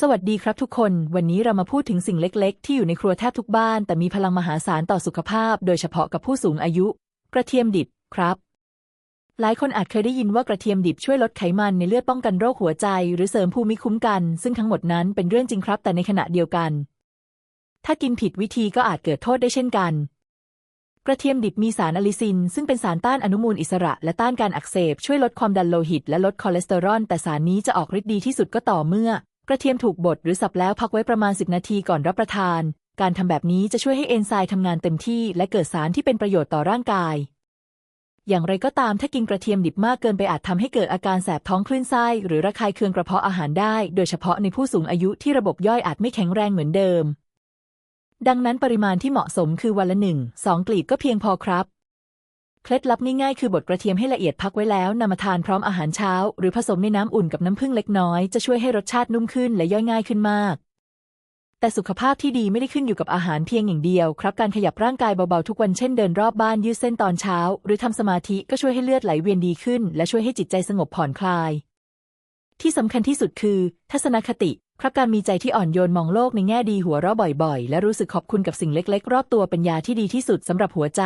สวัสดีครับทุกคน วันนี้เรามาพูดถึงสิ่งเล็ก ๆ ที่อยู่ในครัวแทบทุกบ้าน แต่มีพลังมหาศาลต่อสุขภาพ โดยเฉพาะกับผู้สูงอายุ กระเทียมดิบครับ หลายคนอาจเคยได้ยินว่ากระเทียมดิบช่วยลดไขมันในเลือดป้องกันโรคหัวใจ หรือเสริมภูมิคุ้มกัน ซึ่งทั้งหมดนั้นเป็นเรื่องจริงครับ แต่ในขณะเดียวกัน ถ้ากินผิดวิธีก็อาจเกิดโทษได้เช่นกัน กระเทียมดิบมีสารอะลิซิน ซึ่งเป็นสารต้านอนุมูลอิสระ และต้านการอักเสบช่วยลดความดันโลหิต และลดคอเลสเตอรอลแต่สารนี้จะออกฤทธิ์ดีที่สุดก็ต่อเมื่อ กระเทียมถูกบดหรือสับแล้วพักไว้ประมาณ 10 นาทีก่อนรับประทาน การทำแบบนี้จะช่วยให้เอนไซม์ทำงานเต็มที่ และเกิดสารที่เป็นประโยชน์ต่อร่างกาย อย่างไรก็ตามถ้ากินกระเทียมดิบมากเกินไปอาจทำให้เกิดอาการแสบท้องคลื่นไส้หรือระคายเคืองกระเพาะอาหารได้ โดยเฉพาะในผู้สูงอายุที่ระบบย่อยอาจไม่แข็งแรงเหมือนเดิม ดังนั้นปริมาณที่เหมาะสมคือวันละหนึ่งสองกลีบก็เพียงพอครับ เคล็ดลับง่ายๆคือบดกระเทียมให้ละเอียดพักไว้แล้วนำมาทานพร้อมอาหารเช้า หรือผสมในน้ำอุ่นกับน้ำผึ้งเล็กน้อยจะช่วยให้รสชาตินุ่มขึ้นและย่อยง่ายขึ้นมาก แต่สุขภาพที่ดีไม่ได้ขึ้นอยู่กับอาหารเพียงอย่างเดียวครับการขยับร่างกายเบาๆทุกวันเช่นเดินรอบบ้านยืดเส้นตอนเช้า หรือทำสมาธิก็ช่วยให้เลือดไหลเวียนดีขึ้น และช่วยให้จิตใจสงบผ่อนคลาย ที่สำคัญที่สุดคือ ทัศนคติครับการมีใจที่อ่อนโยนมองโลกในแง่ดีหัวเราะบ่อยๆ และรู้สึกขอบคุณกับสิ่งเล็ก ๆ รอบตัวเป็นยาที่ดีที่สุดสำหรับหัวใจ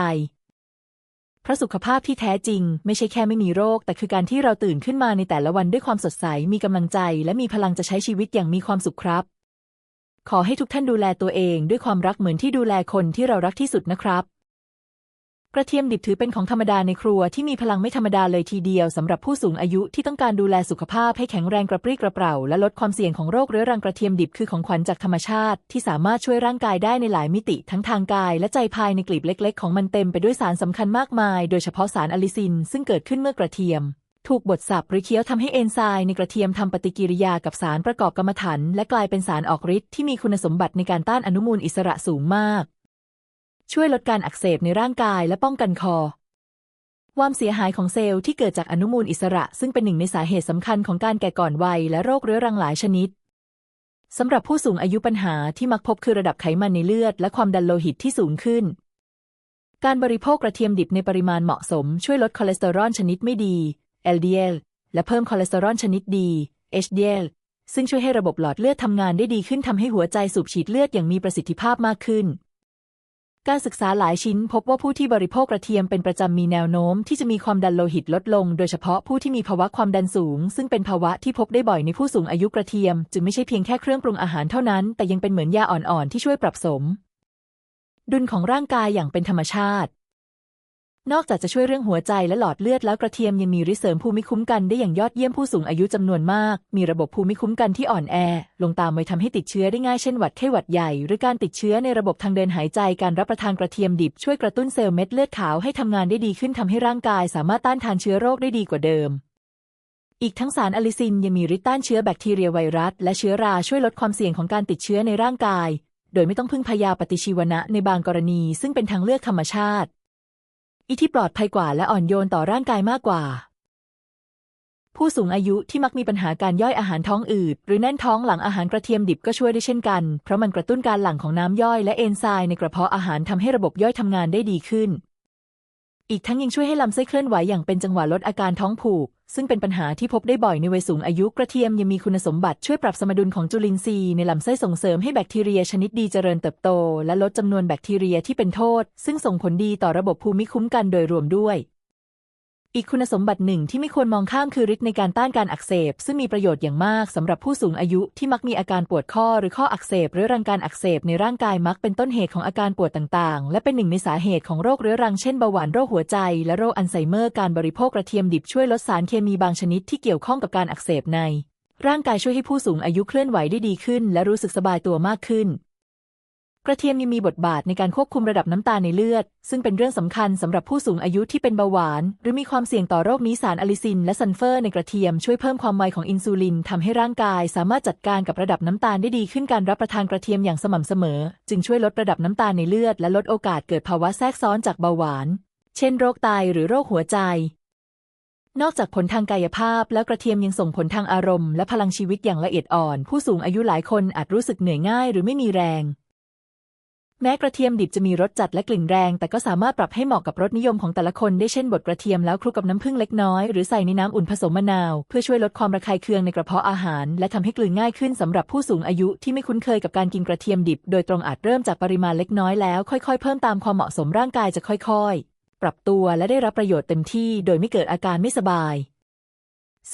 เพราะสุขภาพที่แท้จริง ไม่ใช่แค่ไม่มีโรค แต่คือการที่เราตื่นขึ้นมาในแต่ละวันด้วยความสดใส มีกำลังใจ และมีพลังจะใช้ชีวิตอย่างมีความสุขครับ ขอให้ทุกท่านดูแลตัวเองด้วยความรักเหมือนที่ดูแลคนที่เรารักที่สุดนะครับ กระเทียมดิบถือเป็นของธรรมดาในครัวที่มีพลังไม่ธรรมดาเลยทีเดียวสำหรับผู้สูงอายุที่ต้องการดูแลสุขภาพให้แข็งแรงกระปรี้กระเปร่า และลดความเสี่ยงของโรคเรื้อรังกระเทียมดิบคือของขวัญจากธรรมชาติ ที่สามารถช่วยร่างกายได้ในหลายมิติทั้งทางกายและใจภายในกลีบเล็ก ๆ ของมันเต็มไปด้วยสารสำคัญมากมาย โดยเฉพาะสารอะลิซิน ซึ่งเกิดขึ้นเมื่อกระเทียมถูกบดสับหรือเคี้ยวทำให้เอนไซม์ในกระเทียมทำปฏิกิริยากับสารประกอบกรรมฐานและกลายเป็นสารออกฤทธิ์ที่มีคุณสมบัติในการต้านอนุมูลอิสระสูงมาก ช่วยลดการอักเสบในร่างกายและป้องกันคอ ความเสียหายของเซลล์ที่เกิดจากอนุมูลอิสระ ซึ่งเป็นหนึ่งในสาเหตุสำคัญของการแก่ก่อนวัยและโรคเรื้อรังหลายชนิดสำหรับผู้สูงอายุปัญหาที่มักพบคือระดับไขมันในเลือด และความดันโลหิตที่สูงขึ้น การบริโภคกระเทียมดิบในปริมาณเหมาะสม ช่วยลดคอเลสเตอรอลชนิดไม่ดี LDL และเพิ่มคอเลสเตอรอลชนิดดี HDL ซึ่งช่วยให้ระบบหลอดเลือดทำงานได้ดีขึ้นทำให้หัวใจสูบฉีดเลือดอย่างมีประสิทธิภาพมากขึ้น การศึกษาหลายชิ้นพบว่าผู้ที่บริโภคกระเทียมเป็นประจำมีแนวโน้มที่จะมีความดันโลหิตลดลง โดยเฉพาะผู้ที่มีภาวะความดันสูง ซึ่งเป็นภาวะที่พบได้บ่อยในผู้สูงอายุกระเทียม จึงไม่ใช่เพียงแค่เครื่องปรุงอาหารเท่านั้น แต่ยังเป็นเหมือนยาอ่อนๆที่ช่วยปรับสม ดุลของร่างกายอย่างเป็นธรรมชาติ นอกจากจะช่วยเรื่องหัวใจและหลอดเลือดแล้วกระเทียมยังมีฤทธิ์เสริมภูมิคุ้มกันได้อย่างยอดเยี่ยมผู้สูงอายุจำนวนมาก มีระบบภูมิคุ้มกันที่อ่อนแอ ลงตามวัยทำให้ติดเชื้อได้ง่ายเช่นหวัดไข้หวัดใหญ่ หรือการติดเชื้อในระบบทางเดินหายใจการรับประทานกระเทียมดิบช่วยกระตุ้นเซลล์เม็ดเลือดขาวให้ทำงานได้ดีขึ้นทำให้ร่างกาย สามารถต้านทานเชื้อโรคได้ดีกว่าเดิม อีกทั้งสารอะลิซินยังมีฤทธิ์ต้านเชื้อแบคทีเรียไวรัส และเชื้อราช่วยลดความเสี่ยงของการติดเชื้อในร่างกาย โดยไม่ต้องพึ่งพยาปฏิชีวนะในบางกรณี ซึ่งเป็นทางเลือกธรรมชาติ อีที่ปลอดภัยกว่าและอ่อนโยนต่อร่างกายมากกว่า ผู้สูงอายุที่มักมีปัญหาการย่อยอาหารท้องอืด หรือแน่นท้องหลังอาหารกระเทียมดิบก็ช่วยได้เช่นกัน เพราะมันกระตุ้นการหลั่งของน้ำย่อยและเอนไซม์ในกระเพาะอาหารทำให้ระบบย่อยทำงานได้ดีขึ้น อีกทั้งยังช่วยให้ลำไส้เคลื่อนไหวอย่างเป็นจังหวะลดอาการท้องผูก ซึ่งเป็นปัญหาที่พบได้บ่อยในวัยสูงอายุกระเทียมยังมีคุณสมบัติช่วยปรับสมดุลของจุลินทรีย์ในลำไส้ส่งเสริมให้แบคทีเรียชนิดดีเจริญเติบโต และลดจำนวนแบคทีเรียที่เป็นโทษ ซึ่งส่งผลดีต่อระบบภูมิคุ้มกันโดยรวมด้วย อีกคุณสมบัติหนึ่งที่ไม่ควรมองข้ามคือฤทธิ์ในการต้านการอักเสบ ซึ่งมีประโยชน์อย่างมากสำหรับผู้สูงอายุที่มักมีอาการปวดข้อหรือข้ออักเสบ หรือรังการอักเสบในร่างกายมักเป็นต้นเหตุของอาการปวดต่างๆ และเป็นหนึ่งในสาเหตุของโรคเรื้อรังเช่นเบาหวานโรคหัวใจและโรคอัลไซเมอร์การบริโภคกระเทียมดิบช่วยลดสารเคมีบางชนิดที่เกี่ยวข้องกับการอักเสบใน ร่างกายช่วยให้ผู้สูงอายุเคลื่อนไหวได้ดีขึ้น และรู้สึกสบายตัวมากขึ้น กระเทียมยังมีบทบาทในการควบคุมระดับน้ำตาลในเลือด ซึ่งเป็นเรื่องสำคัญสำหรับผู้สูงอายุที่เป็นเบาหวาน หรือมีความเสี่ยงต่อโรคนี้สารอะลิซิน และซัลเฟอร์ในกระเทียมช่วยเพิ่มความไวของอินซูลินทำให้ร่างกาย สามารถจัดการกับระดับน้ำตาลได้ดีขึ้นการรับประทานกระเทียมอย่างสม่ำเสมอ จึงช่วยลดระดับน้ำตาลในเลือด และลดโอกาสเกิดภาวะแทรกซ้อนจากเบาหวาน เช่น โรคไตหรือโรคหัวใจนอกจากผลทางกายภาพแล้วกระเทียมยังส่งผลทางอารมณ์และพลังชีวิตอย่างละเอียดอ่อน ผู้สูงอายุหลายคนอาจรู้สึกเหนื่อยง่ายหรือไม่มีแรง แม้กระเทียมดิบจะมีรสจัดและกลิ่นแรง แต่ก็สามารถปรับให้เหมาะกับรสนิยมของแต่ละคนได้เช่นบดกระเทียมแล้วคลุกกับน้ำผึ้งเล็กน้อย หรือใส่ในน้ำอุ่นผสมมะนาว เพื่อช่วยลดความระคายเคืองในกระเพาะอาหาร และทำให้กลืนง่ายขึ้นสำหรับผู้สูงอายุที่ไม่คุ้นเคยกับการกินกระเทียมดิบ โดยตรงอาจเริ่มจากปริมาณเล็กน้อยแล้วค่อยๆ เพิ่มตามความเหมาะสมร่างกายจะค่อย ๆ ปรับตัวและได้รับประโยชน์เต็มที่ โดยไม่เกิดอาการไม่สบาย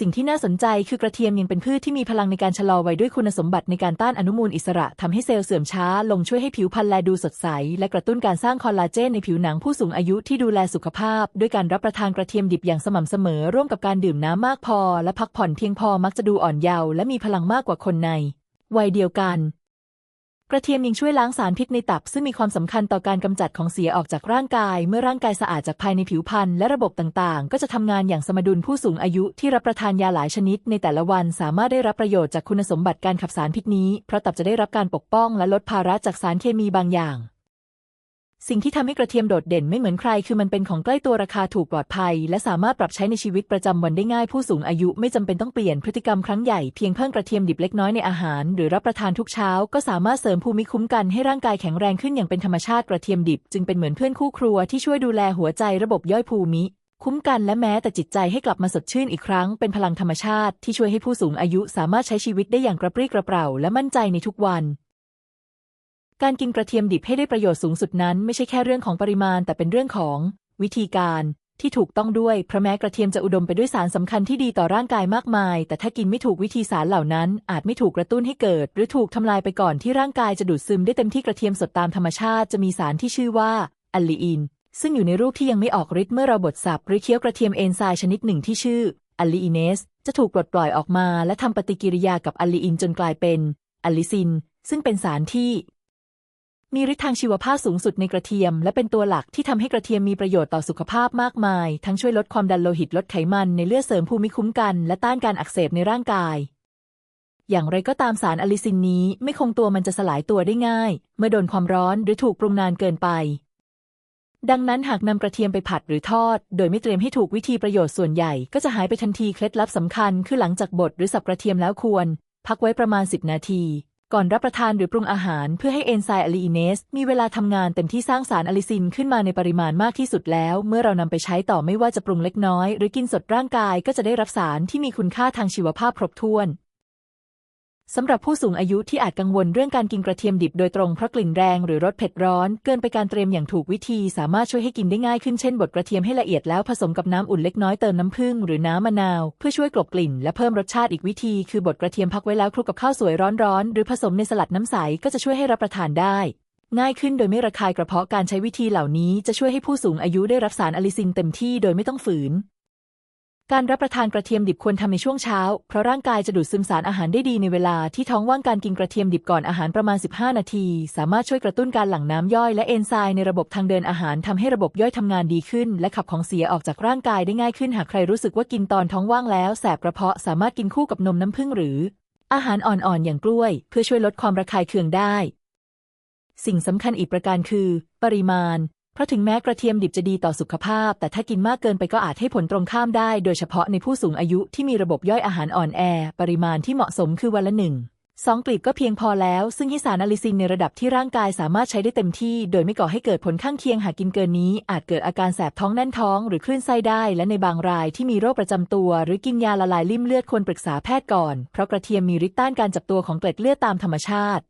สิ่งที่น่าสนใจคือกระเทียมยังเป็นพืชที่มีพลังในการชะลอวัยด้วยคุณสมบัติในการต้านอนุมูลอิสระทำให้เซลล์เสื่อมช้า ลงช่วยให้ผิวพรรณแลดูสดใส และกระตุ้นการสร้างคอลลาเจนในผิวหนังผู้สูงอายุที่ดูแลสุขภาพ ด้วยการรับประทานกระเทียมดิบอย่างสม่ำเสมอ ร่วมกับการดื่มน้ำมากพอ และพักผ่อนเพียงพอมักจะดูอ่อนเยาว์และมีพลังมากกว่าคนในวัยเดียวกัน กระเทียมยังช่วยล้างสารพิษในตับ ซึ่งมีความสำคัญต่อการกำจัดของเสียออกจากร่างกาย เมื่อร่างกายสะอาดจากภายในผิวพรรณและระบบต่างๆ ก็จะทำงานอย่างสมดุลผู้สูงอายุที่รับประทานยาหลายชนิด ในแต่ละวันสามารถได้รับประโยชน์จากคุณสมบัติการขับสารพิษนี้ เพราะตับจะได้รับการปกป้องและลดภาระจากสารเคมีบางอย่าง สิ่งที่ทำให้กระเทียมโดดเด่นไม่เหมือนใคร คือมันเป็นของใกล้ตัวราคาถูกปลอดภัย และสามารถปรับใช้ในชีวิตประจำวันได้ง่ายผู้สูงอายุไม่จำเป็นต้องเปลี่ยนพฤติกรรมครั้งใหญ่เพียงเพิ่มกระเทียมดิบเล็กน้อยในอาหาร หรือรับประทานทุกเช้า ก็สามารถเสริมภูมิคุ้มกันให้ร่างกายแข็งแรงขึ้นอย่างเป็นธรรมชาติกระเทียมดิบ จึงเป็นเหมือนเพื่อนคู่ครัวที่ช่วยดูแลหัวใจระบบย่อยภูมิคุ้มกันและแม้แต่จิตใจให้กลับมาสดชื่นอีกครั้ง เป็นพลังธรรมชาติที่ช่วยให้ผู้สูงอายุสามารถใช้ชีวิตได้อย่างกระปรี้กระเปร่า และมั่นใจในทุกวัน การกินกระเทียมดิบให้ได้ประโยชน์สูงสุดนั้น ไม่ใช่แค่เรื่องของปริมาณ แต่เป็นเรื่องของ วิธีการที่ถูกต้องด้วยเพราะแม้กระเทียมจะอุดมไปด้วยสารสำคัญที่ดีต่อร่างกายมากมาย แต่ถ้ากินไม่ถูกวิธีสารเหล่านั้น อาจไม่ถูกกระตุ้นให้เกิด หรือถูกทำลายไปก่อนที่ร่างกายจะดูดซึมได้เต็มที่กระเทียมสดตามธรรมชาติจะมีสารที่ชื่อว่าอัลลีอิน ซึ่งอยู่ในรูปที่ยังไม่ออกฤทธิ์เมื่อเราบดสับหรือเคี้ยวกระเทียมเอนไซม์ชนิดหนึ่งที่ชื่ออัลลีอิเนสจะถูกปลดปล่อยออกมา และทำปฏิกิริยากับอัลลีอินจนกลายเป็นอัลลิซิน ซึ่งเป็นสารที่ มีฤทธิ์ทางชีวภาพสูงสุดในกระเทียม และเป็นตัวหลักที่ทำให้กระเทียมมีประโยชน์ต่อสุขภาพมากมาย ทั้งช่วยลดความดันโลหิตลดไขมันในเลือดเสริมภูมิคุ้มกันและต้านการอักเสบในร่างกาย อย่างไรก็ตามสารอะลิซินนี้ไม่คงตัวมันจะสลายตัวได้ง่าย เมื่อโดนความร้อนหรือถูกปรุงนานเกินไป ดังนั้นหากนำกระเทียมไปผัดหรือทอด โดยไม่เตรียมให้ถูกวิธีประโยชน์ส่วนใหญ่ก็จะหายไปทันทีเคล็ดลับสำคัญ คือหลังจากบดหรือสับกระเทียมแล้วควร พักไว้ประมาณ 10 นาที ก่อนรับประทานหรือปรุงอาหารเพื่อให้เอนไซม์อะลีอินเนสมีเวลาทำงานเต็มที่สร้างสารอะลิซินขึ้นมาในปริมาณมากที่สุดแล้ว เมื่อเรานำไปใช้ต่อไม่ว่าจะปรุงเล็กน้อย หรือกินสดร่างกายก็จะได้รับสารที่มีคุณค่าทางชีวภาพครบถ้วน สำหรับผู้สูงอายุที่อาจกังวลเรื่องการกินกระเทียมดิบโดยตรงเพราะกลิ่นแรงหรือรสเผ็ดร้อน เกินไปการเตรียมอย่างถูกวิธีสามารถช่วยให้กินได้ง่ายขึ้นเช่นบดกระเทียมให้ละเอียดแล้วผสมกับน้ำอุ่นเล็กน้อยเติมน้ำผึ้งหรือน้ำมะนาว เพื่อช่วยกลบกลิ่นและเพิ่มรสชาติอีกวิธี คือบดกระเทียมพักไว้แล้วคลุกกับข้าวสวยร้อนๆหรือผสมในสลัดน้ำใสก็จะช่วยให้รับประทานได้ ง่ายขึ้นโดยไม่ระคายกระเพาะการใช้วิธีเหล่านี้จะช่วยให้ผู้สูงอายุได้รับสารอะลิซินเต็มที่โดยไม่ต้องฝืน การรับประทานกระเทียมดิบควรทำในช่วงเช้า เพราะร่างกายจะดูดซึมสารอาหารได้ดีในเวลาที่ท้องว่างการกินกระเทียมดิบก่อนอาหารประมาณ 15 นาที สามารถช่วยกระตุ้นการหลั่งน้ำย่อยและเอนไซม์ในระบบทางเดินอาหารทำให้ระบบย่อยทำงานดีขึ้น และขับของเสียออกจากร่างกายได้ง่ายขึ้นหากใครรู้สึกว่ากินตอนท้องว่างแล้วแสบกระเพาะสามารถกินคู่กับนมน้ำผึ้งหรือ อาหารอ่อนๆ อย่างกล้วย เพื่อช่วยลดความระคายเคืองได้ สิ่งสำคัญอีกประการคือ ปริมาณ เพราะถึงแม้กระเทียมดิบจะดีต่อสุขภาพ แต่ถ้ากินมากเกินไปก็อาจให้ผลตรงข้ามได้ โดยเฉพาะในผู้สูงอายุที่มีระบบย่อยอาหารอ่อนแอ ปริมาณที่เหมาะสมคือวันละหนึ่งสองกลีบก็เพียงพอแล้ว ซึ่งให้สารอะลิซินในระดับที่ร่างกายสามารถใช้ได้เต็มที่ โดยไม่ก่อให้เกิดผลข้างเคียงหากกินเกินนี้ อาจเกิดอาการแสบท้องแน่นท้อง หรือคลื่นไส้ได้ และในบางรายที่มีโรคประจำตัว หรือกินยาละลายริ่มเลือดควรปรึกษาแพทย์ก่อน เพราะกระเทียมมีฤทธิ์ต้านการจับตัวของเกล็ดเลือดตามธรรมชาติ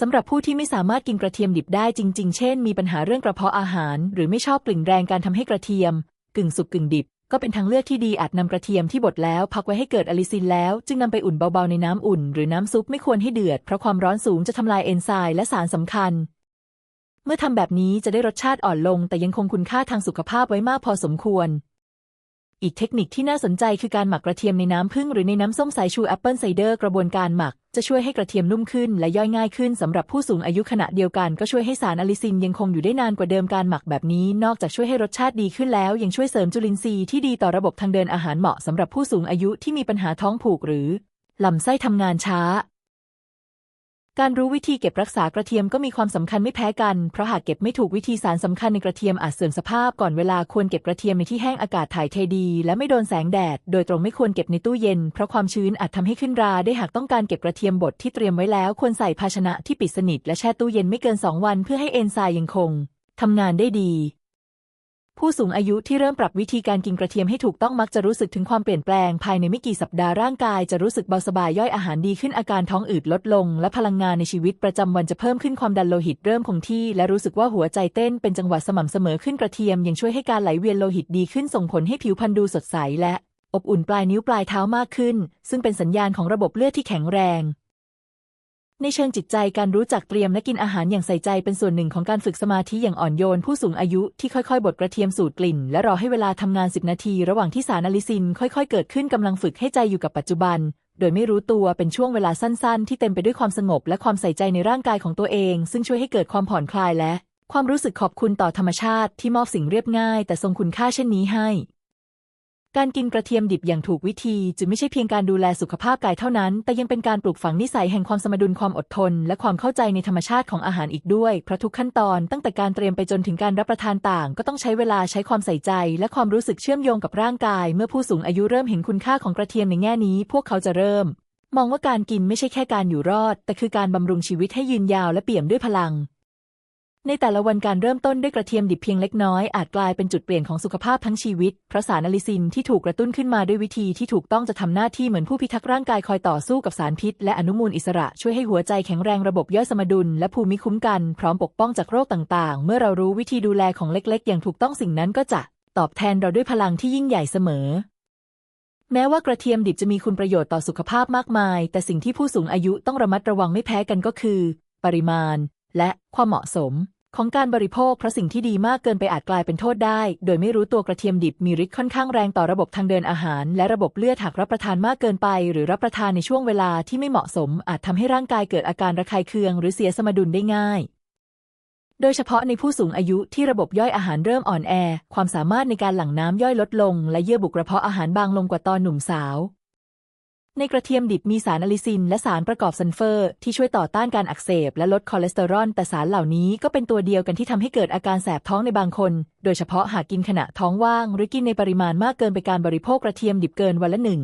สำหรับผู้ที่ไม่สามารถกินกระเทียมดิบได้จริง ๆ เช่น มีปัญหาเรื่องกระเพาะอาหาร หรือไม่ชอบกลิ่นแรงการทำให้กระเทียม กึ่งสุกกึ่งดิบ ก็เป็นทางเลือกที่ดีอาจนำกระเทียมที่บดแล้วพักไว้ให้เกิดอะลิซินแล้ว จึงนำไปอุ่นเบาๆในน้ำอุ่น หรือน้ำซุปไม่ควรให้เดือดเพราะความร้อนสูงจะทำลายเอนไซม์และสารสำคัญ เมื่อทำแบบนี้จะได้รสชาติอ่อนลง แต่ยังคงคุณค่าทางสุขภาพไว้มากพอสมควร อีกเทคนิคที่น่าสนใจคือการหมักกระเทียมในน้ำผึ้งหรือในน้ำส้มสายชูแอปเปิลไซเดอร์กระบวนการหมัก จะช่วยให้กระเทียมนุ่มขึ้นและย่อยง่ายขึ้นสำหรับผู้สูงอายุขณะเดียวกันก็ช่วยให้สารอะลิซินยังคงอยู่ได้นานกว่าเดิมการหมักแบบนี้ นอกจากช่วยให้รสชาติดีขึ้นแล้ว ยังช่วยเสริมจุลินทรีย์ที่ดีต่อระบบทางเดินอาหารเหมาะสำหรับผู้สูงอายุที่มีปัญหาท้องผูกหรือลำไส้ทำงานช้า การรู้วิธีเก็บรักษากระเทียมก็มีความสำคัญไม่แพ้กัน เพราะหากเก็บไม่ถูกวิธีสารสำคัญในกระเทียมอาจเสื่อมสภาพก่อนเวลาควรเก็บกระเทียมในที่แห้งอากาศถ่ายเทดี และไม่โดนแสงแดด โดยตรงไม่ควรเก็บในตู้เย็น เพราะความชื้นอาจทำให้ขึ้นราได้หากต้องการเก็บกระเทียมบดที่เตรียมไว้แล้ว ควรใส่ภาชนะที่ปิดสนิทและแช่ตู้เย็นไม่เกิน 2 วัน เพื่อให้เอนไซม์ยังคงทำงานได้ดี ผู้สูงอายุที่เริ่มปรับวิธีการกินกระเทียมให้ถูกต้องมักจะรู้สึกถึงความเปลี่ยนแปลง ภายในไม่กี่สัปดาห์ร่างกายจะรู้สึกเบาสบายย่อยอาหารดีขึ้นอาการท้องอืดลดลง และพลังงานในชีวิตประจำวันจะเพิ่มขึ้นความดันโลหิตเริ่มคงที่ และรู้สึกว่าหัวใจเต้นเป็นจังหวะสม่ำเสมอขึ้นกระเทียมยังช่วยให้การไหลเวียนโลหิตดีขึ้นส่งผลให้ผิวพรรณดูสดใสและ อบอุ่นปลายนิ้วปลายเท้ามากขึ้น ซึ่งเป็นสัญญาณของระบบเลือดที่แข็งแรง ในเชิงจิตใจการรู้จักเตรียมและกินอาหารอย่างใส่ใจเป็นส่วนหนึ่งของการฝึกสมาธิอย่างอ่อนโยน ผู้สูงอายุที่ค่อยๆ บดกระเทียมสูตรกลิ่น และรอให้เวลาทำงาน 10 นาที ระหว่างที่สารอลิซิน ค่อยๆ เกิดขึ้นกำลังฝึกให้ใจอยู่กับปัจจุบัน โดยไม่รู้ตัวเป็นช่วงเวลาสั้นๆ ที่เต็มไปด้วยความสงบและความใส่ใจในร่างกายของตัวเอง ซึ่งช่วยให้เกิดความผ่อนคลายและ ความรู้สึกขอบคุณต่อธรรมชาติที่มอบสิ่งเรียบง่าย แต่ทรงคุณค่าเช่นนี้ให้ การกินกระเทียมดิบอย่างถูกวิธีจึงไม่ใช่เพียงการดูแลสุขภาพกายเท่านั้น แต่ยังเป็นการปลูกฝังนิสัยแห่งความสมดุลความอดทน และความเข้าใจในธรรมชาติของอาหารอีกด้วย เพราะทุกขั้นตอนตั้งแต่การเตรียมไปจนถึงการรับประทานต่าง ก็ต้องใช้เวลาใช้ความใส่ใจ และความรู้สึกเชื่อมโยงกับร่างกาย เมื่อผู้สูงอายุเริ่มเห็นคุณค่าของกระเทียมในแง่นี้ พวกเขาจะเริ่ม มองว่าการกินไม่ใช่แค่การอยู่รอด แต่คือการบำรุงชีวิตให้ยืนยาวและเปี่ยมด้วยพลัง ในแต่ละวันการเริ่มต้นด้วยกระเทียมดิบเพียงเล็กน้อยอาจกลายเป็นจุดเปลี่ยนของสุขภาพทั้งชีวิต เพราะสารอลิซินที่ถูกกระตุ้นขึ้นมาด้วยวิธีที่ถูกต้องจะทำหน้าที่เหมือนผู้พิทักษ์ร่างกายคอยต่อสู้กับสารพิษ และอนุมูลอิสระช่วยให้หัวใจแข็งแรงระบบย่อยสมดุล และภูมิคุ้มกันพร้อมปกป้องจากโรคต่างๆ เมื่อเรารู้วิธีดูแลของเล็กๆ อย่างถูกต้องสิ่งนั้นก็จะตอบแทนเราด้วยพลังที่ยิ่งใหญ่เสมอแม้ว่ากระเทียมดิบจะมีคุณประโยชน์ต่อสุขภาพมากมาย แต่สิ่งที่ผู้สูงอายุต้องระมัดระวังไม่แพ้กันก็คือ ปริมาณ และความเหมาะสม ของการบริโภคเพราะสิ่งที่ดีมากเกินไปอาจกลายเป็นโทษได้ โดยไม่รู้ตัวกระเทียมดิบมีฤทธิ์ค่อนข้างแรงต่อระบบทางเดินอาหาร และระบบเลือดหากรับประทานมากเกินไป หรือรับประทานในช่วงเวลาที่ไม่เหมาะสม อาจทำให้ร่างกายเกิดอาการระคายเคือง หรือเสียสมดุลได้ง่ายโดยเฉพาะในผู้สูงอายุที่ระบบย่อยอาหารเริ่มอ่อนแอ ความสามารถในการหลั่งน้ำย่อยลดลง และเยื่อบุกระเพาะอาหารบางลงกว่าตอนหนุ่มสาว ในกระเทียมดิบมีสารอะลิซิน และสารประกอบซัลเฟอร์ ที่ช่วยต่อต้านการอักเสบ และลดคอเลสเตอรอล แต่สารเหล่านี้ก็เป็นตัวเดียวกันที่ทำให้เกิดอาการแสบท้องในบางคน โดยเฉพาะหากกินขณะท้องว่าง หรือกินในปริมาณมากเกินไปการบริโภคกระเทียมดิบเกินวันละหนึ่ง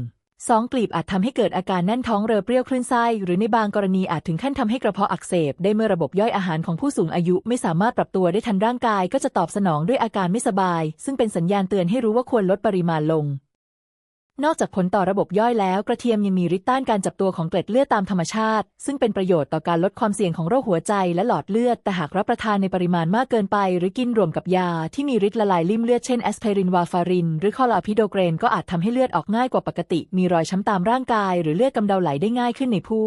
สองกลีบอาจทำให้เกิดอาการแน่นท้องเรือเปรี้ยวคลื่นไส้หรือในบางกรณีอาจถึงขั้นทำให้กระเพาะอักเสบ ได้เมื่อระบบย่อยอาหารของผู้สูงอายุไม่สามารถปรับตัวได้ทันร่างกาย ก็จะตอบสนองด้วยอาการไม่สบาย ซึ่งเป็นสัญญาณเตือนให้รู้ว่าควรลดปริมาณลง นอกจากผลต่อระบบย่อยแล้ว กระเทียมยังมีฤทธิ์ต้านการจับตัวของเกล็ดเลือดตามธรรมชาติ ซึ่งเป็นประโยชน์ต่อการลดความเสี่ยงของโรคหัวใจและหลอดเลือด แต่หากรับประทานในปริมาณมากเกินไป หรือกินรวมกับยา ที่มีฤทธิ์ละลายริ่มเลือดเช่นแอสไพรินวาฟาริน หรือคอลาพิโดเกรน ก็อาจทำให้เลือดออกง่ายกว่าปกติ มีรอยช้ำตามร่างกาย หรือเลือดกำเดาไหลได้ง่ายขึ้นในผู้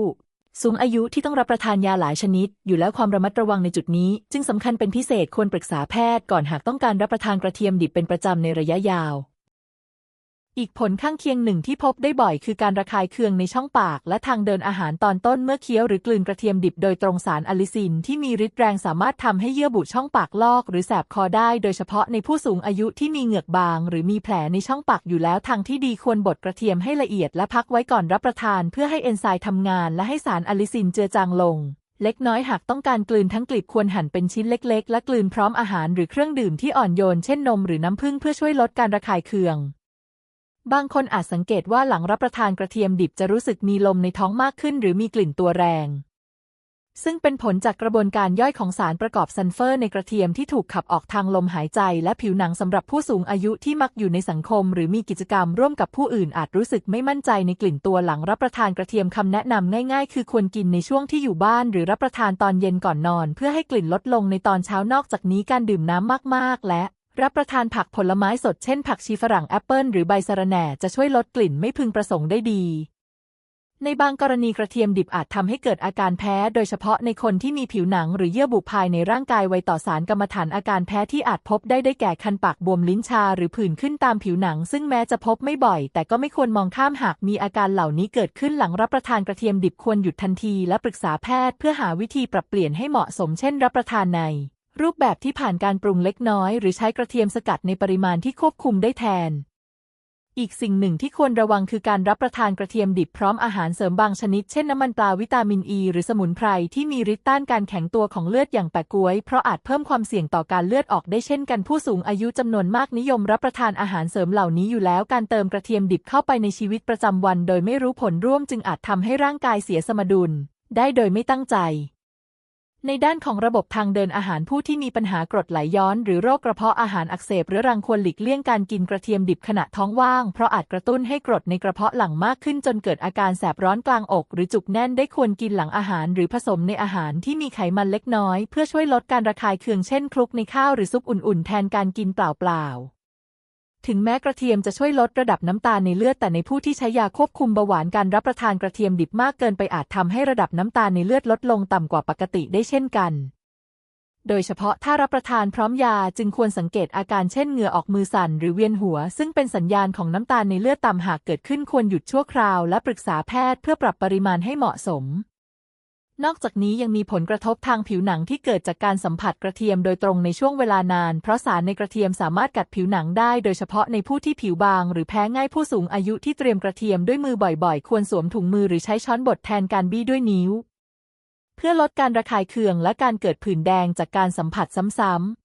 สูงอายุที่ต้องรับประทานยาหลายชนิด อยู่แล้วความระมัดระวังในจุดนี้ จึงสำคัญเป็นพิเศษควรปรึกษาแพทย์ก่อนหากต้องการรับประทานกระเทียมดิบเป็นประจำในระยะยาว อีกผลข้างเคียงหนึ่งที่พบได้บ่อยคือการระคายเคืองในช่องปาก และทางเดินอาหารตอนต้นเมื่อเคี้ยวหรือกลืนกระเทียมดิบโดยตรงสารอะลิซินที่มีฤทธิ์แรงสามารถทำให้เยื่อบุช่องปากลอก หรือแสบคอได้ โดยเฉพาะในผู้สูงอายุที่มีเหงือกบาง หรือมีแผลในช่องปากอยู่แล้วทางที่ดีควรบดกระเทียมให้ละเอียดและพักไว้ก่อนรับประทาน เพื่อให้เอนไซม์ทำงาน และให้สารอะลิซินเจือจางลงเล็กน้อยหากต้องการกลืนทั้งกลีบควรหั่นเป็นชิ้นเล็ก ๆ และกลืนพร้อมอาหารหรือเครื่องดื่มที่อ่อนโยนเช่นนมหรือน้ำผึ้งเพื่อช่วยลดการระคายเคือง บางคนอาจสังเกตว่าหลังรับประทานกระเทียมดิบจะรู้สึกมีลมในท้องมากขึ้น หรือมีกลิ่นตัวแรง ซึ่งเป็นผลจากกระบวนการย่อยของสารประกอบซัลเฟอร์ในกระเทียมที่ถูกขับออกทางลมหายใจ และผิวหนังสำหรับผู้สูงอายุที่มักอยู่ในสังคม หรือมีกิจกรรมร่วมกับผู้อื่นอาจรู้สึกไม่มั่นใจในกลิ่นตัวหลังรับประทานกระเทียมคำแนะนำง่ายๆ คือควรกินในช่วงที่อยู่บ้าน หรือรับประทานตอนเย็นก่อนนอน เพื่อให้กลิ่นลดลงในตอนเช้านอกจากนี้การดื่มน้ำมากๆ และ รับประทานผักผลไม้สดเช่นผักชีฝรั่งแอปเปิลหรือใบสะระแหน่จะช่วยลดกลิ่นไม่พึงประสงค์ได้ดี ในบางกรณีกระเทียมดิบอาจทำให้เกิดอาการแพ้ โดยเฉพาะในคนที่มีผิวหนังหรือเยื่อบุภายในร่างกายไวต่อสารกรรมฐานอาการแพ้ที่อาจพบได้ได้แก่คันปากบวมลิ้นชาหรือผื่นขึ้นตามผิวหนัง ซึ่งแม้จะพบไม่บ่อย แต่ก็ไม่ควรมองข้ามหากมีอาการเหล่านี้เกิดขึ้นหลังรับประทานกระเทียมดิบควรหยุดทันที และปรึกษาแพทย์เพื่อหาวิธีปรับเปลี่ยนให้เหมาะสมเช่น รับประทานใน รูปแบบที่ผ่านการปรุงเล็กน้อย หรือใช้กระเทียมสกัดในปริมาณที่ควบคุมได้แทน อีกสิ่งหนึ่งที่ควรระวังคือการรับประทานกระเทียมดิบพร้อมอาหารเสริมบางชนิด เช่นน้ำมันปลาวิตามินอ e ีหรือสมุนไพรที่มีฤทธิ์ต้านการแข็งตัวของเลือดอย่างแปะกล้วย เพราะอาจเพิ่มความเสี่ยงต่อการเลือดออกได้เช่นกันผู้สูงอายุจำนวนมากนิยมรับประทานอาหารเสริมเหล่านี้อยู่แล้วการเติมกระเทียมดิบเข้าไปในชีวิตประจำวัน โดยไม่รู้ผลร่วมจึงอาจทำให้ร่างกายเสียสมดุล ได้โดยไม่ตั้งใจ ในด้านของระบบทางเดินอาหารผู้ที่มีปัญหากรดไหลย้อน หรือโรคกระเพาะอาหารอักเสบเรื้อรังควรหลีกเลี่ยงการกินกระเทียมดิบขณะท้องว่าง เพราะอาจกระตุ้นให้กรดในกระเพาะหลังมากขึ้นจนเกิดอาการแสบร้อนกลางอก หรือจุกแน่นได้ควรกินหลังอาหาร หรือผสมในอาหารที่มีไขมันเล็กน้อย เพื่อช่วยลดการระคายเคืองเช่นคลุกในข้าวหรือซุปอุ่นๆ แทนการกินเปล่าๆ ถึงแม้กระเทียมจะช่วยลดระดับน้ำตาลในเลือดแต่ในผู้ที่ใช้ยาควบคุมเบาหวานการรับประทานกระเทียมดิบมากเกินไปอาจทำให้ระดับน้ำตาลในเลือดลดลงต่ำกว่าปกติได้เช่นกัน โดยเฉพาะถ้ารับประทานพร้อมยาจึงควรสังเกตอาการเช่นเหงื่อออกมือสั่นหรือเวียนหัว ซึ่งเป็นสัญญาณของน้ำตาลในเลือดต่ำหากเกิดขึ้นควรหยุดชั่วคราวและปรึกษาแพทย์เพื่อปรับปริมาณให้เหมาะสม นอกจากนี้ยังมีผลกระทบทางผิวหนังที่เกิดจากการสัมผัสกระเทียมโดยตรงในช่วงเวลานาน เพราะสารในกระเทียมสามารถกัดผิวหนังได้โดยเฉพาะในผู้ที่ผิวบาง หรือแพ้ง่ายผู้สูงอายุที่เตรียมกระเทียมด้วยมือบ่อยๆ ควรสวมถุงมือหรือใช้ช้อนบดแทนการบี้ด้วยนิ้ว เพื่อลดการระคายเคืองและการเกิดผื่นแดงจากการสัมผัสซ้ำๆ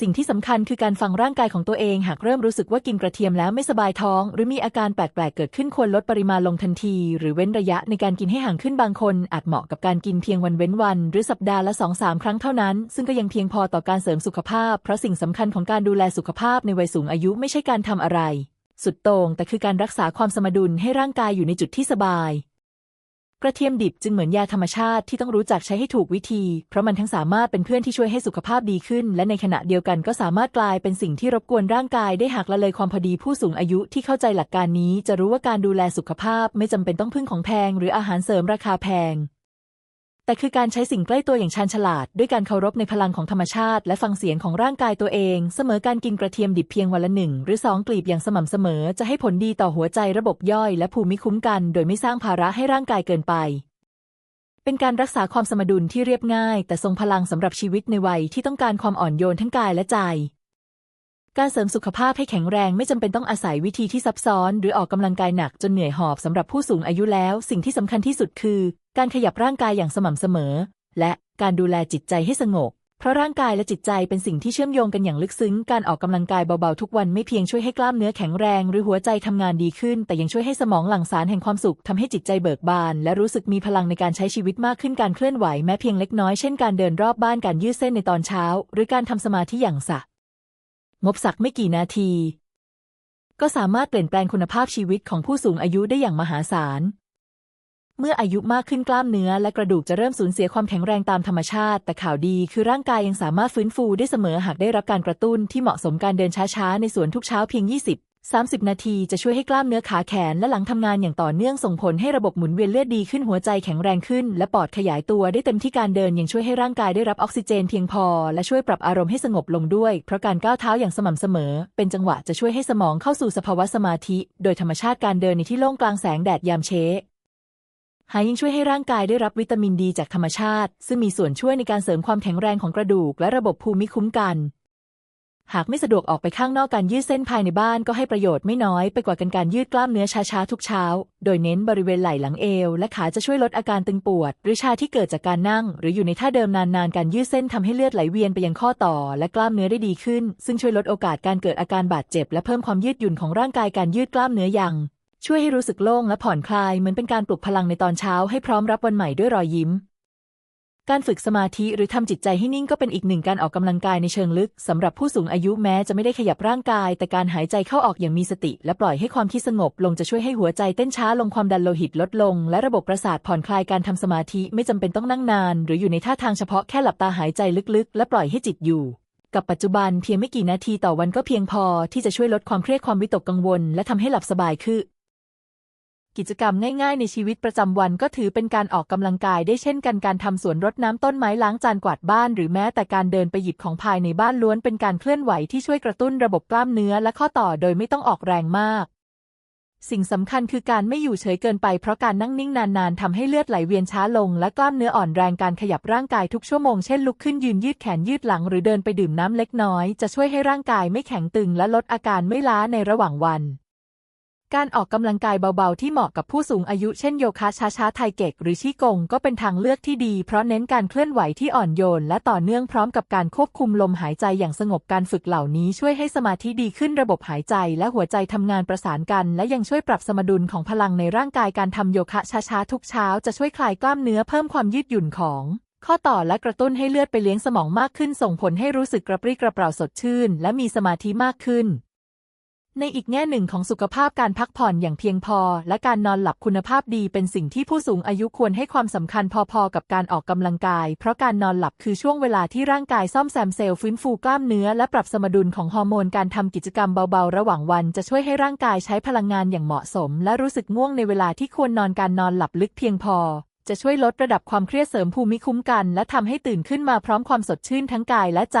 สิ่งที่สำคัญคือการฟังร่างกายของตัวเองหากเริ่มรู้สึกว่ากินกระเทียมแล้วไม่สบายท้อง หรือมีอาการแปลกๆเกิดขึ้นควรลดปริมาณลงทันที หรือเว้นระยะในการกินให้ห่างขึ้นบางคนอาจเหมาะกับการกินเพียงวันเว้นวัน หรือสัปดาห์ละ 2-3 ครั้งเท่านั้น ซึ่งก็ยังเพียงพอต่อการเสริมสุขภาพ เพราะสิ่งสำคัญของการดูแลสุขภาพในวัยสูงอายุไม่ใช่การทำอะไร สุดโต่งแต่คือการรักษาความสมดุลให้ร่างกายอยู่ในจุดที่สบาย กระเทียมดิบจึงเหมือนยาธรรมชาติที่ต้องรู้จักใช้ให้ถูกวิธี เพราะมันทั้งสามารถเป็นเพื่อนที่ช่วยให้สุขภาพดีขึ้น และในขณะเดียวกันก็สามารถกลายเป็นสิ่งที่รบกวนร่างกายได้หากละเลยความพอดีผู้สูงอายุที่เข้าใจหลักการนี้ จะรู้ว่าการดูแลสุขภาพไม่จำเป็นต้องพึ่งของแพง หรืออาหารเสริมราคาแพง แต่คือการใช้สิ่งใกล้ตัวอย่างชาญฉลาด ด้วยการเคารพในพลังของธรรมชาติ และฟังเสียงของร่างกายตัวเอง เสมอการกินกระเทียมดิบเพียงวันละหนึ่งหรือสองกลีบอย่างสม่ำเสมอ จะให้ผลดีต่อหัวใจระบบย่อย และภูมิคุ้มกัน โดยไม่สร้างภาระให้ร่างกายเกินไป เป็นการรักษาความสมดุลที่เรียบง่าย แต่ทรงพลังสำหรับชีวิตในวัยที่ต้องการความอ่อนโยนทั้งกายและใจการเสริมสุขภาพให้แข็งแรงไม่จำเป็นต้องอาศัยวิธีที่ซับซ้อน หรือออกกำลังกายหนักจนเหนื่อยหอบสำหรับผู้สูงอายุแล้ว สิ่งที่สำคัญที่สุดคือ การขยับร่างกายอย่างสม่ำเสมอ และการดูแลจิตใจให้สงบ เพราะร่างกายและจิตใจเป็นสิ่งที่เชื่อมโยงกันอย่างลึกซึ้ง การออกกำลังกายเบาๆทุกวันไม่เพียงช่วยให้กล้ามเนื้อแข็งแรง หรือหัวใจทำงานดีขึ้น แต่ยังช่วยให้สมองหลั่งสารแห่งความสุขทำให้จิตใจเบิกบาน และรู้สึกมีพลังในการใช้ชีวิตมากขึ้นการเคลื่อนไหวแม้เพียงเล็กน้อยเช่นการเดินรอบบ้านการยืดเส้นในตอนเช้า หรือการทำสมาธิอย่างสะงบสักไม่กี่นาที ก็สามารถเปลี่ยนแปลงคุณภาพชีวิตของผู้สูงอายุได้อย่างมหาศาล เมื่ออายุมากขึ้นกล้ามเนื้อและกระดูกจะเริ่มสูญเสียความแข็งแรงตามธรรมชาติ แต่ข่าวดีคือร่างกายยังสามารถฟื้นฟูได้เสมอหากได้รับการกระตุ้นที่เหมาะสมการเดินช้าๆ ในสวนทุกเช้าเพียง 20 30 นาทีจะช่วยให้กล้ามเนื้อขาแขนและหลังทำงานอย่างต่อเนื่องส่งผลให้ระบบหมุนเวียนเลือดดีขึ้นหัวใจแข็งแรงขึ้น และปอดขยายตัวได้เต็มที่การเดินยังช่วยให้ร่างกายได้รับออกซิเจนเพียงพอ และช่วยปรับอารมณ์ให้สงบลงด้วย เพราะการก้าวเท้าอย่างสม่ำเสมอ เป็นจังหวะจะช่วยให้สมองเข้าสู่สภาวะสมาธิ โดยธรรมชาติการเดินในที่โล่งกลางแสงแดดยามเช้ หายังช่วยให้ร่างกายได้รับวิตามินดีจากธรรมชาติ ซึ่งมีส่วนช่วยในการเสริมความแข็งแรงของกระดูก และระบบภูมิคุ้มกัน หากไม่สะดวกออกไปข้างนอกการยืดเส้นภายในบ้านก็ให้ประโยชน์ไม่น้อยไปกว่าการการยืดกล้ามเนื้อช้าๆทุกเช้า โดยเน้นบริเวณไหล่หลังเอว และขาจะช่วยลดอาการตึงปวด หรือชาที่เกิดจากการนั่ง หรืออยู่ในท่าเดิมนานๆการยืดเส้นทำให้เลือดไหลเวียนไปยังข้อต่อ และกล้ามเนื้อได้ดีขึ้น ซึ่งช่วยลดโอกาสการเกิดอาการบาดเจ็บ และเพิ่มความยืดหยุ่นของร่างกายการยืดกล้ามเนื้อยัง ช่วยให้รู้สึกโล่งและผ่อนคลายเหมือนเป็นการปลุกพลังในตอนเช้าให้พร้อมรับวันใหม่ด้วยรอยยิ้ม การฝึกสมาธิหรือทำจิตใจให้นิ่งก็เป็นอีกหนึ่งการออกกำลังกายในเชิงลึกสำหรับผู้สูงอายุแม้จะไม่ได้ขยับร่างกาย แต่การหายใจเข้าออกอย่างมีสติ และปล่อยให้ความคิดสงบลงจะช่วยให้หัวใจเต้นช้าลงความดันโลหิตลดลง และระบบประสาทผ่อนคลายการทำสมาธิไม่จำเป็นต้องนั่งนาน หรืออยู่ในท่าทางเฉพาะแค่หลับตาหายใจลึกๆ และปล่อยให้จิตอยู่กับปัจจุบันเพียงไม่กี่นาทีต่อวันก็เพียงพอที่จะช่วยลดความเครียดความวิตกกังวล และทำให้หลับสบายขึ้น กิจกรรมง่ายๆในชีวิตประจำวันก็ถือเป็นการออกกำลังกายได้เช่นกันการทำสวนรดน้ำต้นไม้ล้างจานกวาดบ้าน หรือแม้แต่การเดินไปหยิบของภายในบ้านล้วนเป็นการเคลื่อนไหวที่ช่วยกระตุ้นระบบกล้ามเนื้อและข้อต่อโดยไม่ต้องออกแรงมาก สิ่งสำคัญคือการไม่อยู่เฉยเกินไปเพราะการนั่งนิ่งนานๆทำให้เลือดไหลเวียนช้าลง และกล้ามเนื้ออ่อนแรงการขยับร่างกายทุกชั่วโมงเช่นลุกขึ้นยืนยืดแขนยืดหลังหรือเดินไปดื่มน้ำเล็กน้อย จะช่วยให้ร่างกายไม่แข็งตึงและลดอาการไม่ล้าในระหว่างวัน การออกกำลังกายเบาๆ ที่เหมาะกับผู้สูงอายุเช่นโยคะช้าๆ ไทเก๊กหรือชีกงก็เป็นทางเลือกที่ดีเพราะเน้นการเคลื่อนไหวที่อ่อนโยน และต่อเนื่องพร้อมกับการควบคุมลมหายใจอย่างสงบการฝึกเหล่านี้ช่วยให้สมาธิดีขึ้นระบบหายใจและหัวใจทำงานประสานกัน และยังช่วยปรับสมดุลของพลังในร่างกายการทำโยคะช้าๆ ทุกเช้าจะช่วยคลายกล้ามเนื้อเพิ่มความยืดหยุ่นของข้อต่อและกระตุ้นให้เลือดไปเลี้ยงสมองมากขึ้นส่งผลให้รู้สึกกระปรี้กระเปร่าสดชื่น และมีสมาธิมากขึ้น ในอีกแง่หนึ่งของสุขภาพการพักผ่อนอย่างเพียงพอ และการนอนหลับคุณภาพดีเป็นสิ่งที่ผู้สูงอายุควรให้ความสำคัญพอๆกับการออกกำลังกาย เพราะการนอนหลับคือช่วงเวลาที่ร่างกายซ่อมแซมเซลล์ฟื้นฟูกล้ามเนื้อและปรับสมดุลของฮอร์โมนการทำกิจกรรมเบาๆ ระหว่างวันจะช่วยให้ร่างกายใช้พลังงานอย่างเหมาะสม และรู้สึกง่วงในเวลาที่ควรนอนการนอนหลับลึกเพียงพอ จะช่วยลดระดับความเครียดเสริมภูมิคุ้มกัน และทำให้ตื่นขึ้นมาพร้อมความสดชื่นทั้งกายและใจ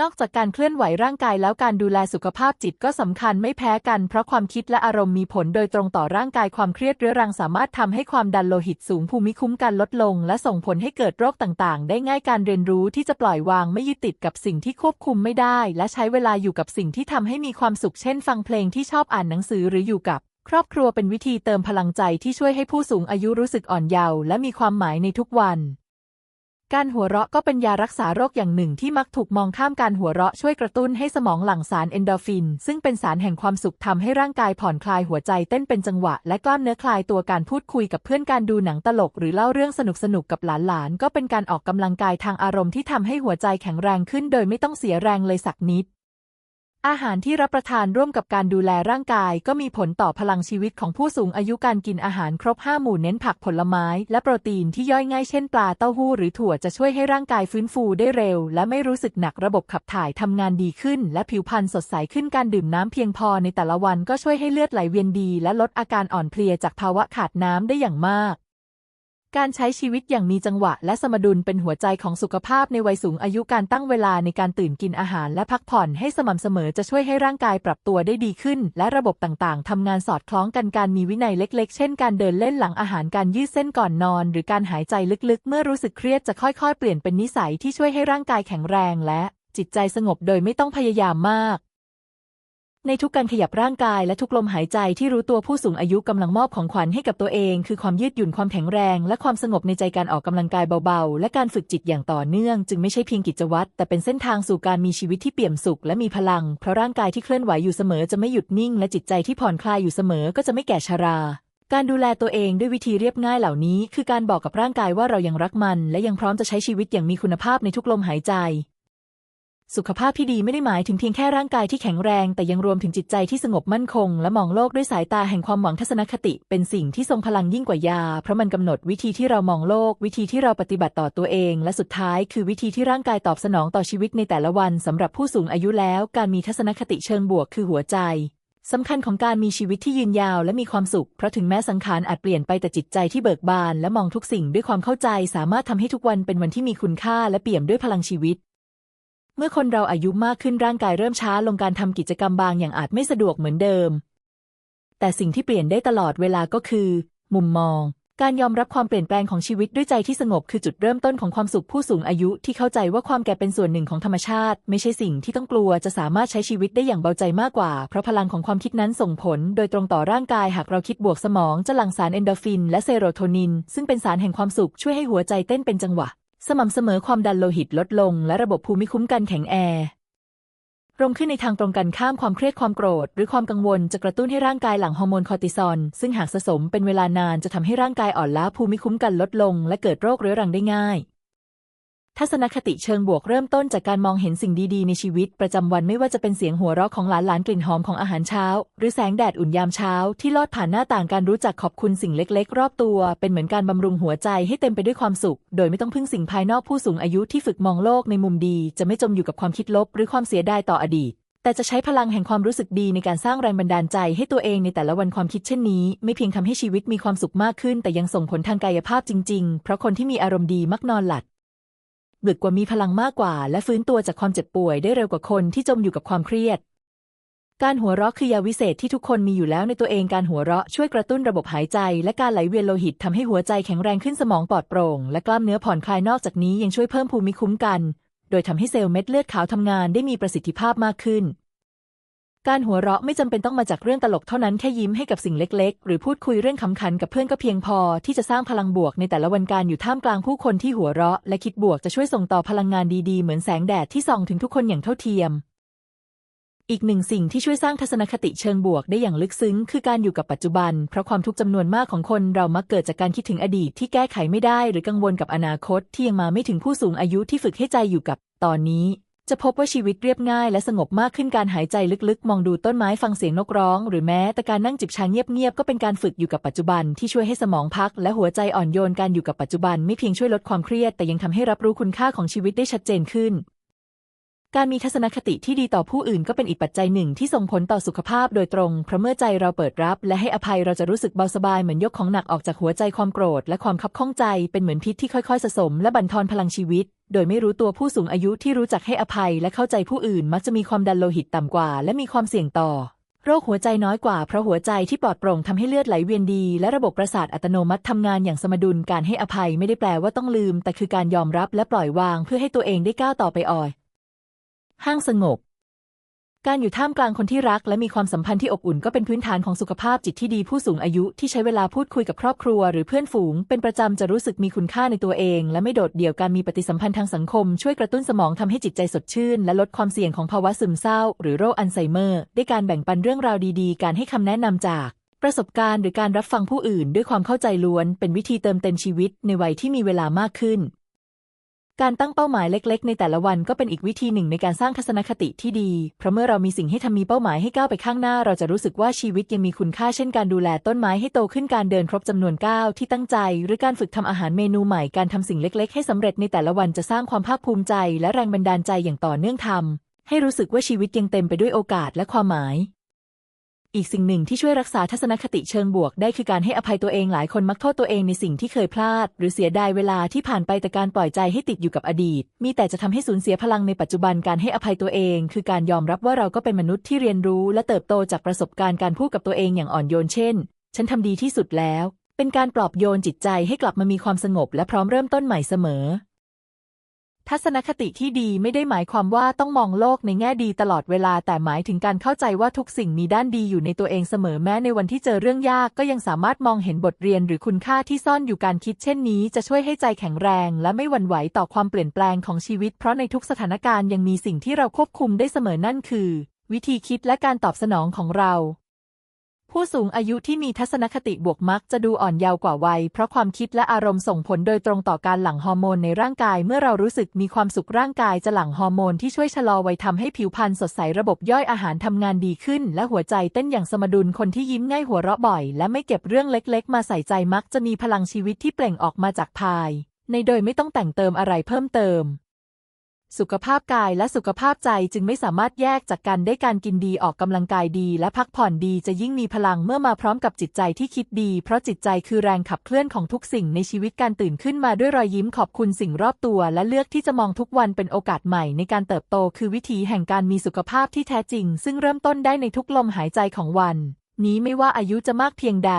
นอกจากการเคลื่อนไหวร่างกายแล้วการดูแลสุขภาพจิตก็สำคัญไม่แพ้กัน เพราะความคิดและอารมณ์มีผลโดยตรงต่อร่างกายความเครียดเรื้อรังสามารถทำให้ความดันโลหิตสูงภูมิคุ้มกันลดลง และส่งผลให้เกิดโรคต่างๆ ได้ง่ายการเรียนรู้ที่จะปล่อยวางไม่ยึดติดกับสิ่งที่ควบคุมไม่ได้ และใช้เวลาอยู่กับสิ่งที่ทำให้มีความสุขเช่น ฟังเพลงที่ชอบอ่านหนังสือหรืออยู่กับครอบครัวเป็นวิธีเติมพลังใจที่ช่วยให้ผู้สูงอายุรู้สึกอ่อนเยาว์และมีความหมายในทุกวัน การหัวเราะก็เป็นยารักษาโรคอย่างหนึ่งที่มักถูกมองข้ามการหัวเราะช่วยกระตุ้นให้สมองหลั่งสารเอนโดฟิน ซึ่งเป็นสารแห่งความสุขทำให้ร่างกายผ่อนคลายหัวใจเต้นเป็นจังหวะ และกล้ามเนื้อคลายตัวการพูดคุยกับเพื่อนการดูหนังตลก หรือเล่าเรื่องสนุกสนุกกับหลานๆก็เป็นการออกกำลังกายทางอารมณ์ที่ทำให้หัวใจแข็งแรงขึ้น โดยไม่ต้องเสียแรงเลยสักนิด อาหารที่รับประทานร่วมกับการดูแลร่างกาย ก็มีผลต่อพลังชีวิตของผู้สูงอายุการกินอาหารครบห้าหมู่เน้นผักผลไม้ และโปรตีนที่ย่อยง่ายเช่นปลาเต้าหู้หรือถั่วจะช่วยให้ร่างกายฟื้นฟูได้เร็ว และไม่รู้สึกหนักระบบขับถ่ายทำงานดีขึ้น และผิวพรรณสดใสขึ้นการดื่มน้ำเพียงพอในแต่ละวันก็ช่วยให้เลือดไหลเวียนดี และลดอาการอ่อนเพลียจากภาวะขาดน้ำได้อย่างมาก การใช้ชีวิตอย่างมีจังหวะและสมดุลเป็นหัวใจของสุขภาพในวัยสูงอายุการตั้งเวลาในการตื่นกินอาหารและพักผ่อนให้สม่ำเสมอจะช่วยให้ร่างกายปรับตัวได้ดีขึ้น และระบบต่างๆ ทำงานสอดคล้องกันการมีวินัยเล็ก ๆ เช่น การเดินเล่นหลังอาหารการยืดเส้นก่อนนอน หรือการหายใจลึกๆ เมื่อรู้สึกเครียดจะค่อย ๆ เปลี่ยนเป็นนิสัยที่ช่วยให้ร่างกายแข็งแรงและจิตใจสงบโดยไม่ต้องพยายามมาก ในทุกการขยับร่างกายและทุกลมหายใจที่รู้ตัวผู้สูงอายุกำลังมอบของขวัญให้กับตัวเอง คือความยืดหยุ่นความแข็งแรง และความสงบในใจการออกกำลังกายเบาๆ และการฝึกจิตอย่างต่อเนื่อง จึงไม่ใช่เพียงกิจวัตรแต่เป็นเส้นทางสู่การมีชีวิตที่เปี่ยมสุขและมีพลัง เพราะร่างกายที่เคลื่อนไหวอยู่เสมอจะไม่หยุดนิ่ง และจิตใจที่ผ่อนคลายอยู่เสมอก็จะไม่แก่ชราการดูแลตัวเองด้วยวิธีเรียบง่ายเหล่านี้ คือการบอกกับร่างกายว่าเรายังรักมัน และยังพร้อมจะใช้ชีวิตอย่างมีคุณภาพในทุกลมหายใจ สุขภาพที่ดีไม่ได้หมายถึงเพียงแค่ร่างกายที่แข็งแรง แต่ยังรวมถึงจิตใจที่สงบมั่นคง และมองโลกด้วยสายตาแห่งความหวังทัศนคติ เป็นสิ่งที่ทรงพลังยิ่งกว่ายา เพราะมันกำหนดวิธีที่เรามองโลก วิธีที่เราปฏิบัติต่อตัวเอง และสุดท้ายคือวิธีที่ร่างกายตอบสนองต่อชีวิตในแต่ละวันสำหรับผู้สูงอายุแล้ว การมีทัศนคติเชิงบวกคือหัวใจสำคัญของการมีชีวิตที่ยืนยาวและมีความสุข เพราะถึงแม้สังขารอาจเปลี่ยนไปแต่จิตใจที่เบิกบาน และมองทุกสิ่งด้วยความเข้าใจ สามารถทำให้ทุกวันเป็นวันที่มีคุณค่าและเปี่ยมด้วยพลังชีวิต เมื่อคนเราอายุมากขึ้นร่างกายเริ่มช้าลงการทำกิจกรรมบางอย่างอาจไม่สะดวกเหมือนเดิม แต่สิ่งที่เปลี่ยนได้ตลอดเวลาก็คือ มุมมอง การยอมรับความเปลี่ยนแปลงของชีวิตด้วยใจที่สงบคือจุดเริ่มต้นของความสุขผู้สูงอายุที่เข้าใจว่าความแก่เป็นส่วนหนึ่งของธรรมชาติ ไม่ใช่สิ่งที่ต้องกลัวจะสามารถใช้ชีวิตได้อย่างเบาใจมากกว่า เพราะพลังของความคิดนั้นส่งผล โดยตรงต่อร่างกายหากเราคิดบวกสมองจะหลั่งสารเอนโดฟิน และเซโรโทนิน ซึ่งเป็นสารแห่งความสุขช่วยให้หัวใจเต้นเป็นจังหวะ สม่ำเสมอความดันโลหิตลดลง และระบบภูมิคุ้มกันแข็งแรงรงขึ้นในทางตรงกันข้ามความเครียดความโกรธ หรือความกังวลจะกระตุ้นให้ร่างกายหลั่งฮอร์โมนคอร์ติซอลซึ่งหากสะสมเป็นเวลานานจะทำให้ร่างกายอ่อนล้าภูมิคุ้มกันลดลง และเกิดโรคเรื้อรังได้ง่าย ทัศนคติเชิงบวกเริ่มต้นจากการมองเห็นสิ่งดีๆ ในชีวิตประจำวันไม่ว่าจะเป็นเสียงหัวเราะของหลานๆกลิ่นหอมของอาหารเช้า หรือแสงแดดอุ่นยามเช้า ที่ลอดผ่านหน้าต่างการรู้จักขอบคุณสิ่งเล็ก ๆ รอบตัว เป็นเหมือนการบำรุงหัวใจให้เต็มไปด้วยความสุข โดยไม่ต้องพึ่งสิ่งภายนอกผู้สูงอายุที่ฝึกมองโลกในมุมดี จะไม่จมอยู่กับความคิดลบ หรือความเสียดายต่ออดีตแต่จะใช้พลังแห่งความรู้สึกดีในการสร้างแรงบันดาลใจให้ตัวเองในแต่ละวันความคิดเช่นนี้ ไม่เพียงทำให้ชีวิตมีความสุขมากขึ้น แต่ยังส่งผลทางกายภาพจริง ๆ เพราะคนที่มีอารมณ์ดีมักนอนหลับ ดึกกว่ามีพลังมากกว่า และฟื้นตัวจากความเจ็บป่วยได้เร็วกว่าคนที่จมอยู่กับความเครียด การหัวเราะคือยาวิเศษที่ทุกคนมีอยู่แล้วในตัวเองการหัวเราะช่วยกระตุ้นระบบหายใจ และการไหลเวียนโลหิตทำให้หัวใจแข็งแรงขึ้นสมองปลอดโปร่ง และกล้ามเนื้อผ่อนคลายนอกจากนี้ยังช่วยเพิ่มภูมิคุ้มกัน โดยทำให้เซลล์เม็ดเลือดขาวทำงานได้มีประสิทธิภาพมากขึ้น การหัวเราะไม่จำเป็นต้องมาจากเรื่องตลกเท่านั้นแค่ยิ้มให้กับสิ่งเล็ก ๆ หรือพูดคุยเรื่องขำขันกับเพื่อนก็เพียงพอ ที่จะสร้างพลังบวกในแต่ละวันการอยู่ท่ามกลางผู้คนที่หัวเราะ และคิดบวกจะช่วยส่งต่อพลังงานดีๆ เหมือนแสงแดดที่ส่องถึงทุกคนอย่างเท่าเทียม อีกหนึ่งสิ่งที่ช่วยสร้างทัศนคติเชิงบวกได้อย่างลึกซึ้ง คือการอยู่กับปัจจุบัน เพราะความทุกข์จำนวนมากของคนเรามักเกิดจากการคิดถึงอดีตที่แก้ไขไม่ได้ หรือกังวลกับอนาคตที่ยังมาไม่ถึงผู้สูงอายุที่ฝึกให้ใจอยู่กับ ตอนนี้ จะพบว่าชีวิตเรียบง่ายและสงบมากขึ้นการหายใจลึกๆ มองดูต้นไม้ฟังเสียงนกร้อง หรือแม้แต่การนั่งจิบชาเงียบๆ ก็เป็นการฝึกอยู่กับปัจจุบันที่ช่วยให้สมองพัก และหัวใจอ่อนโยนการอยู่กับปัจจุบันไม่เพียงช่วยลดความเครียด แต่ยังทำให้รับรู้คุณค่าของชีวิตได้ชัดเจนขึ้น การมีทัศนคติที่ดีต่อผู้อื่นก็เป็นอีกปัจจัยหนึ่งที่ส่งผลต่อสุขภาพโดยตรงเพราะเมื่อใจเราเปิดรับ และให้อภัยเราจะรู้สึกเบาสบายเหมือนยกของหนักออกจากหัวใจความโกรธ และความคับข้องใจเป็นเหมือนพิษที่ค่อยๆสะสม และบั่นทอนพลังชีวิต โดยไม่รู้ตัวผู้สูงอายุที่รู้จักให้อภัยและเข้าใจผู้อื่นมักจะมีความดันโลหิตต่ำกว่า และมีความเสี่ยงต่อ โรคหัวใจน้อยกว่าเพราะหัวใจที่ปลอดโปร่งทำให้เลือดไหลเวียนดี และระบบประสาทอัตโนมัติทำงานอย่างสมดุลการให้อภัยไม่ได้แปลว่าต้องลืม แต่คือการยอมรับและปล่อยวางเพื่อให้ตัวเองได้ก้าวต่อไปอ่อย ห้างสงบ การอยู่ท่ามกลางคนที่รักและมีความสัมพันธ์ที่อบอุ่นก็เป็นพื้นฐานของสุขภาพจิตที่ดีผู้สูงอายุที่ใช้เวลาพูดคุยกับครอบครัว หรือเพื่อนฝูง เป็นประจำจะรู้สึกมีคุณค่าในตัวเอง และไม่โดดเดี่ยวการมีปฏิสัมพันธ์ทางสังคม ช่วยกระตุ้นสมองทำให้จิตใจสดชื่น และลดความเสี่ยงของภาวะซึมเศร้า หรือโรคอัลไซเมอร์ด้วยการแบ่งปันเรื่องราวดีๆ การให้คำแนะนำจากประสบการณ์หรือการรับฟังผู้อื่น ด้วยความเข้าใจล้วน เป็นวิธีเติมเต็มชีวิตในวัยที่มีเวลามากขึ้น การตั้งเป้าหมายเล็ก ๆ ในแต่ละวันก็เป็นอีกวิธีหนึ่งในการสร้างทัศนคติที่ดี เพราะเมื่อเรามีสิ่งให้ทำมีเป้าหมายให้ก้าวไปข้างหน้า เราจะรู้สึกว่าชีวิตยังมีคุณค่าเช่นการดูแลต้นไม้ให้โตขึ้นการเดินครบจำนวนก้าวที่ตั้งใจ หรือการฝึกทำอาหารเมนูใหม่การทำสิ่งเล็ก ๆ ให้สำเร็จในแต่ละวันจะสร้างความภาคภูมิใจ และแรงบันดาลใจอย่างต่อเนื่องทำให้รู้สึกว่าชีวิตยังเต็มไปด้วยโอกาสและความหมาย อีกสิ่งหนึ่งที่ช่วยรักษาทัศนคติเชิงบวกได้คือการให้อภัยตัวเองหลายคนมักโทษตัวเองในสิ่งที่เคยพลาด หรือเสียดายเวลาที่ผ่านไปแต่การปล่อยใจให้ติดอยู่กับอดีต มีแต่จะทำให้สูญเสียพลังในปัจจุบันการให้อภัยตัวเอง คือการยอมรับว่าเราก็เป็นมนุษย์ที่เรียนรู้ และเติบโตจากประสบการณ์การพูดกับตัวเองอย่างอ่อนโยนเช่น ฉันทำดีที่สุดแล้ว เป็นการปลอบโยนจิตใจให้กลับมามีความสงบ และพร้อมเริ่มต้นใหม่เสมอ ทัศนคติที่ดีไม่ได้หมายความว่าต้องมองโลกในแง่ดีตลอดเวลา แต่หมายถึงการเข้าใจว่าทุกสิ่งมีด้านดีอยู่ในตัวเองเสมอแม้ในวันที่เจอเรื่องยากก็ยังสามารถมองเห็นบทเรียนหรือคุณค่าที่ซ่อนอยู่การคิดเช่นนี้จะช่วยให้ใจแข็งแรง และไม่หวั่นไหวต่อความเปลี่ยนแปลงของชีวิต เพราะในทุกสถานการณ์ยังมีสิ่งที่เราควบคุมได้เสมอนั่นคือ วิธีคิดและการตอบสนองของเรา ผู้สูงอายุที่มีทัศนคติบวกมักจะดูอ่อนเยาว์กว่าวัย เพราะความคิดและอารมณ์ส่งผลโดยตรงต่อการหลั่งฮอร์โมนในร่างกาย เมื่อเรารู้สึกมีความสุขร่างกายจะหลั่งฮอร์โมนที่ช่วยชะลอวัยทำให้ผิวพรรณสดใสระบบย่อยอาหารทำงานดีขึ้น และหัวใจเต้นอย่างสมดุลคนที่ยิ้มง่ายหัวเราะบ่อย และไม่เก็บเรื่องเล็กๆ มาใส่ใจมักจะมีพลังชีวิตที่เปล่งออกมาจากภาย ในโดยไม่ต้องแต่งเติมอะไรเพิ่มเติม สุขภาพกายและสุขภาพใจจึงไม่สามารถแยกจากกันได้การกินดีออกกำลังกายดี และพักผ่อนดีจะยิ่งมีพลังเมื่อมาพร้อมกับจิตใจที่คิดดี เพราะจิตใจคือแรงขับเคลื่อนของทุกสิ่งในชีวิตการตื่นขึ้นมาด้วยรอยยิ้มขอบคุณสิ่งรอบตัว และเลือกที่จะมองทุกวันเป็นโอกาสใหม่ในการเติบโตคือวิถีแห่งการมีสุขภาพที่แท้จริง ซึ่งเริ่มต้นได้ในทุกลมหายใจของวัน นี้ไม่ว่าอายุจะมากเพียงใด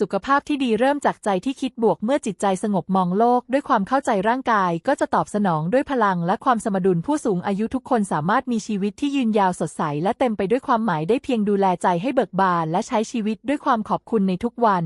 สุขภาพที่ดีเริ่มจากใจที่คิดบวกเมื่อจิตใจสงบมองโลก ด้วยความเข้าใจร่างกายก็จะตอบสนองด้วยพลังและความสมดุลผู้สูงอายุทุกคนสามารถมีชีวิตที่ยืนยาวสดใส และเต็มไปด้วยความหมายได้เพียงดูแลใจให้เบิกบาน และใช้ชีวิตด้วยความขอบคุณในทุกวัน